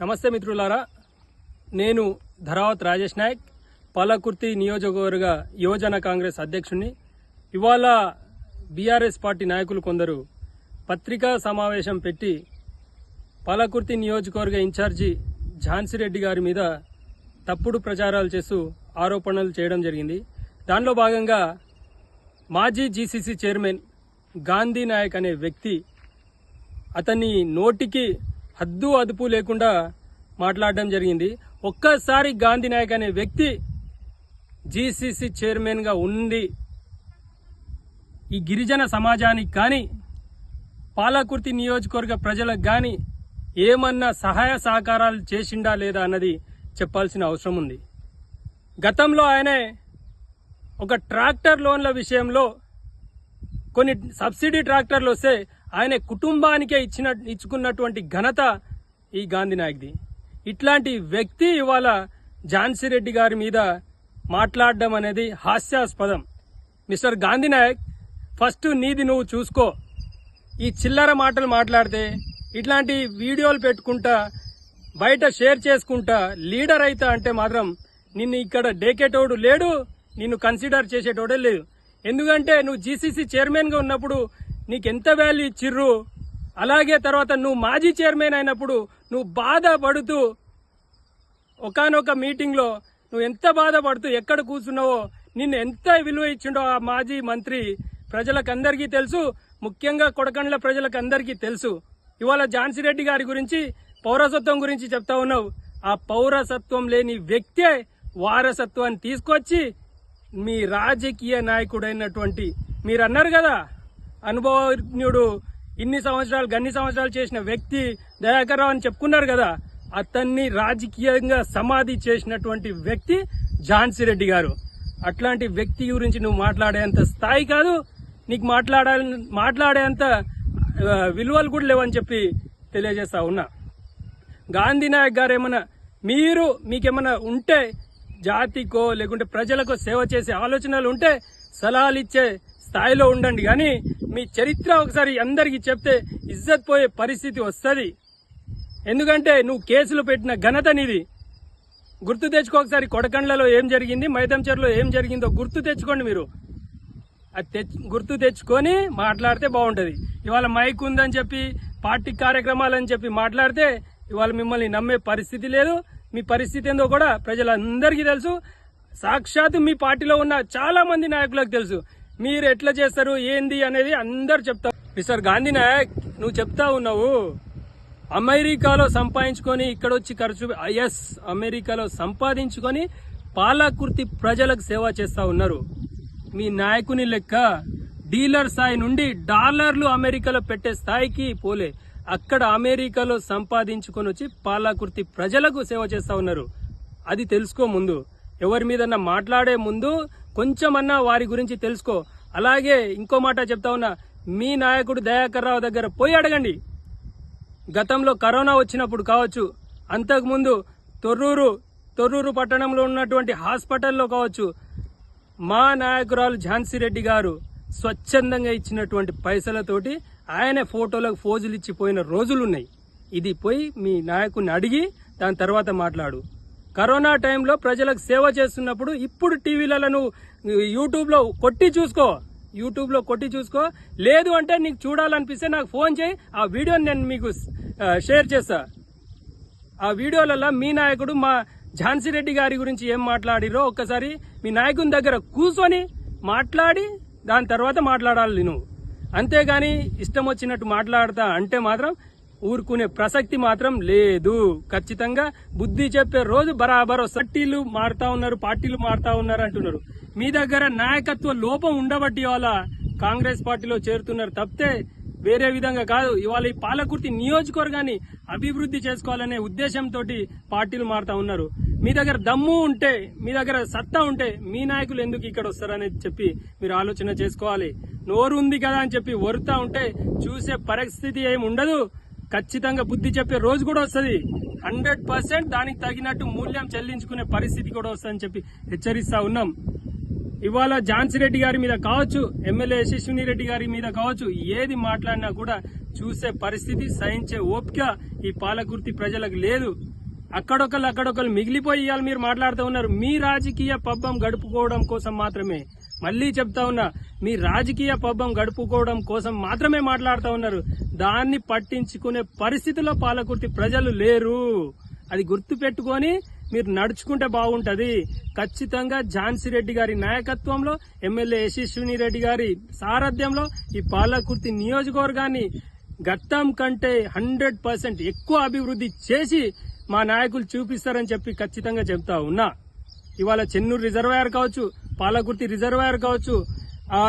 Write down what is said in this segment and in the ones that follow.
నమస్తే మిత్రులారా నేను ధరావత్ రాజేష్ నాయక్ పాలకుర్తి నియోజకవర్గ యువజన కాంగ్రెస్ అధ్యక్షుడిని ఇవాళ బీఆర్ఎస్ పార్టీ నాయకులు కొందరు పత్రికా సమావేశం పెట్టి పాలకుర్తి నియోజకవర్గ ఇన్ఛార్జి ఝాన్సీ రెడ్డి గారి మీద తప్పుడు ప్రచారాలు చేస్తూ ఆరోపణలు చేయడం జరిగింది. దానిలో భాగంగా మాజీ జీసీసీ చైర్మన్ గాంధీ నాయక్ అనే వ్యక్తి అతని నోటికి హద్దు అదుపు లేకుండా మాట్లాడడం జరిగింది. ఒక్కసారి గాంధీ నాయక్ అనే వ్యక్తి జీసీసీ చైర్మన్గా ఉండి ఈ గిరిజన సమాజానికి కానీ పాలకుర్తి నియోజకవర్గ ప్రజలకు కానీ ఏమన్నా సహాయ సహకారాలు చేసిండా లేదా అన్నది చెప్పాల్సిన అవసరం ఉంది. గతంలో ఆయనే ఒక ట్రాక్టర్ లోన్ల విషయంలో కొన్ని సబ్సిడీ ట్రాక్టర్లు వస్తే ఆయన కుటుంబానికే ఇచ్చిన ఇచ్చుకున్నటువంటి ఘనత ఈ గాంధీ నాయక్ది. ఇట్లాంటి వ్యక్తి ఇవాళ ఝాన్సీ రెడ్డి గారి మీద మాట్లాడడం అనేది హాస్యాస్పదం. మిస్టర్ గాంధీ నాయక్ ఫస్ట్ నీది నువ్వు చూసుకో. ఈ చిల్లర మాటలు మాట్లాడితే ఇట్లాంటి వీడియోలు పెట్టుకుంటా బయట షేర్ చేసుకుంటా లీడర్ అయితే అంటే మాత్రం నిన్ను ఇక్కడ డేకేటోడు లేడు నిన్ను కన్సిడర్ చేసేటోడే లేదు. ఎందుకంటే నువ్వు జీసీసీ చైర్మన్గా ఉన్నప్పుడు నీకు ఎంత వాల్యూ ఇచ్చిర్రు? అలాగే తర్వాత నువ్వు మాజీ చైర్మన్ అయినప్పుడు నువ్వు బాధపడుతూ ఒకనొక మీటింగ్లో నువ్వు ఎంత బాధపడుతూ ఎక్కడ కూర్చున్నావో నిన్ను ఎంత విలువ ఇచ్చిండో ఆ మాజీ మంత్రి ప్రజలకందరికీ తెలుసు. ముఖ్యంగా కొడకండ్ల ప్రజలకందరికీ తెలుసు. ఇవాళ ఝాన్సీ రెడ్డి గారి గురించి పౌరసత్వం గురించి చెప్తా ఉన్నావు. ఆ పౌరసత్వం లేని వ్యక్తే వారసత్వాన్ని తీసుకొచ్చి మీ రాజకీయ నాయకుడైనటువంటి మీరు అన్నారు కదా. అనుభవజ్ఞుడు ఇన్ని సంవత్సరాలు గన్ని సంవత్సరాలు చేసిన వ్యక్తి దయాకర్ రావు అని చెప్పుకున్నారు కదా అతన్ని రాజకీయంగా సమాధి చేసినటువంటి వ్యక్తి ఝాన్సీ రెడ్డి గారు. అట్లాంటి వ్యక్తి గురించి నువ్వు మాట్లాడేంత స్థాయి కాదు నీకు మాట్లాడాలి మాట్లాడేంత విలువలు కూడా లేవని చెప్పి తెలియజేస్తా ఉన్నా. గాంధీ నాయక్ గారు ఏమన్నా మీరు మీకేమన్నా ఉంటే జాతికో లేకుంటే ప్రజలకు సేవ చేసే ఆలోచనలు ఉంటే సలహాలు ఇచ్చే స్థాయిలో ఉండండి. కానీ మీ చరిత్ర ఒకసారి అందరికీ చెప్తే ఇజ్జత్ పోయే పరిస్థితి వస్తుంది. ఎందుకంటే నువ్వు కేసులు పెట్టిన ఘనత నీది. గుర్తు తెచ్చుకో ఒకసారి కొడకండ్లలో ఏం జరిగింది మైదంచెర్లో ఏం జరిగిందో గుర్తు తెచ్చుకోండి మీరు. అది తెచ్చు గుర్తు తెచ్చుకొని మాట్లాడితే బాగుంటుంది. ఇవాళ మైక్ ఉందని చెప్పి పార్టీ కార్యక్రమాలని చెప్పి మాట్లాడితే ఇవాళ మిమ్మల్ని నమ్మే పరిస్థితి లేదు. మీ పరిస్థితి ఏందో కూడా ప్రజలందరికీ తెలుసు. సాక్షాత్ మీ పార్టీలో ఉన్న చాలా మంది నాయకులకు తెలుసు. మీరు ఎట్లా చేస్తారు ఏంది అనేది అందరు చెప్తారు. మిస్టర్ గాంధీ నాయక్ నువ్వు చెప్తా ఉన్నావు. అమెరికాలో సంపాదించుకొని ఇక్కడ వచ్చి ఖర్చు ఎస్ అమెరికాలో సంపాదించుకొని పాలకుర్తి ప్రజలకు సేవ చేస్తా ఉన్నారు. మీ నాయకుని లెక్క డీలర్ స్థాయి నుండి డాలర్లు అమెరికాలో పెట్టే స్థాయికి పోలే. అక్కడ అమెరికాలో సంపాదించుకొని వచ్చి పాలకుర్తి ప్రజలకు సేవ చేస్తా ఉన్నారు. అది తెలుసుకో ముందు. ఎవరి మీదన్నా మాట్లాడే ముందు కొంచెమన్నా వారి గురించి తెలుసుకో. అలాగే ఇంకో మాట చెప్తా ఉన్నా మీ నాయకుడు దయాకర్ రావు దగ్గర పోయి అడగండి. గతంలో కరోనా వచ్చినప్పుడు కావచ్చు అంతకుముందు తొర్రూరు తొర్రూరు పట్టణంలో ఉన్నటువంటి హాస్పిటల్లో కావచ్చు మా నాయకురాలు ఝాన్సీ రెడ్డి గారు స్వచ్ఛందంగా ఇచ్చినటువంటి పైసలతోటి ఆయన ఫోటోలకు ఫోజులు ఇచ్చిపోయిన రోజులున్నాయి. ఇది పోయి మీ నాయకుడిని అడిగి దాని తర్వాత మాట్లాడు. కరోనా టైంలో ప్రజలకు సేవ చేస్తున్నప్పుడు ఇప్పుడు టీవీలలో యూట్యూబ్లో కొట్టి చూసుకో. యూట్యూబ్లో కొట్టి చూసుకో. లేదు అంటే నీకు చూడాలనిపిస్తే నాకు ఫోన్ చేయి. ఆ వీడియోని నేను మీకు షేర్ చేస్తా. ఆ వీడియోలలో మీ నాయకుడు మా ఝాన్సీ రెడ్డి గారి గురించి ఏం మాట్లాడిరో ఒక్కసారి మీ నాయకుని దగ్గర కూర్చొని మాట్లాడి దాని తర్వాత మాట్లాడాలి నువ్వు. అంతేగాని ఇష్టం వచ్చినట్టు మాట్లాడతా అంటే మాత్రం ఊరుకునే ప్రసక్తి మాత్రం లేదు. ఖచ్చితంగా బుద్ధి చెప్పే రోజు బరాబర్ సట్టీలు పార్టీలు మారుతా ఉన్నారు పార్టీలు మారుతా ఉన్నారు అంటున్నారు. మీ దగ్గర నాయకత్వ లోపం ఉండబట్టి ఇవాళ కాంగ్రెస్ పార్టీలో చేరుతున్నారు తప్పితే వేరే విధంగా కాదు. ఇవాళ ఈ పాలకుర్తి నియోజకవర్గాన్ని అభివృద్ధి చేసుకోవాలనే ఉద్దేశంతో పార్టీలు మారుతా ఉన్నారు. మీ దగ్గర దమ్ము ఉంటే మీ దగ్గర సత్తా ఉంటే మీ నాయకులు ఎందుకు ఇక్కడ వస్తారనేది చెప్పి మీరు ఆలోచన చేసుకోవాలి. నోరు ఉంది కదా అని చెప్పి వరుతా ఉంటే చూసే పరిస్థితి ఏమి ఉండదు. ఖచ్చితంగా బుద్ధి చెప్పే రోజు కూడా వస్తుంది. హండ్రెడ్ పర్సెంట్ దానికి తగినట్టు మూల్యం చెల్లించుకునే పరిస్థితి కూడా వస్తుందని చెప్పి హెచ్చరిస్తా ఉన్నాం. ఇవాళ ఝాన్సీ రెడ్డి గారి మీద కావచ్చు ఎమ్మెల్యే యశస్విని రెడ్డి గారి మీద కావచ్చు ఏది మాట్లాడినా కూడా చూసే పరిస్థితి సహించే ఓపిక ఈ పాలకుర్తి ప్రజలకు లేదు. అక్కడొకరు అక్కడొకరు మిగిలిపోయి ఇవాళ మీరు మాట్లాడుతూ ఉన్నారు. మీ రాజకీయ పబ్బం గడుపుకోవడం కోసం మాత్రమే. మళ్ళీ చెప్తా ఉన్నా మీ రాజకీయ పబ్బం గడుపుకోవడం కోసం మాత్రమే మాట్లాడుతూ ఉన్నారు. దాన్ని పట్టించుకునే పరిస్థితిలో పాలకుర్తి ప్రజలు లేరు. అది గుర్తు పెట్టుకొని మీరు నడుచుకుంటే బాగుంటది. ఖచ్చితంగా ఝాన్సీ రెడ్డి గారి నాయకత్వంలో ఎమ్మెల్యే యశస్విని రెడ్డి గారి సారథ్యంలో ఈ పాలకుర్తి నియోజకవర్గాన్ని గతం కంటే హండ్రెడ్ పర్సెంట్ ఎక్కువ అభివృద్ధి చేసి మా నాయకులు చూపిస్తారని చెప్పి ఖచ్చితంగా చెప్తా ఉన్నా. ఇవాళ చెన్నూరు రిజర్వాయర్ కావచ్చు పాలకుర్తి రిజర్వాయర్ కావచ్చు ఆ,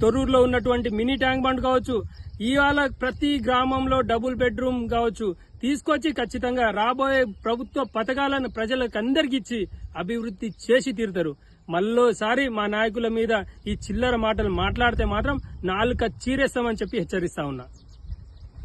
తొర్రూరులో ఉన్నటువంటి మినీ ట్యాంక్ బండ్ కావచ్చు ఇవాళ ప్రతి గ్రామంలో డబుల్ బెడ్రూమ్ కావచ్చు తీసుకొచ్చి ఖచ్చితంగా రాబోయే ప్రభుత్వ పథకాలను ప్రజలకు అందరికి ఇచ్చి అభివృద్ధి చేసి తీరుతారు. మళ్ళోసారి మా నాయకుల మీద ఈ చిల్లర మాటలు మాట్లాడితే మాత్రం నాలుక చీరేస్తామని చెప్పి హెచ్చరిస్తా ఉన్నా.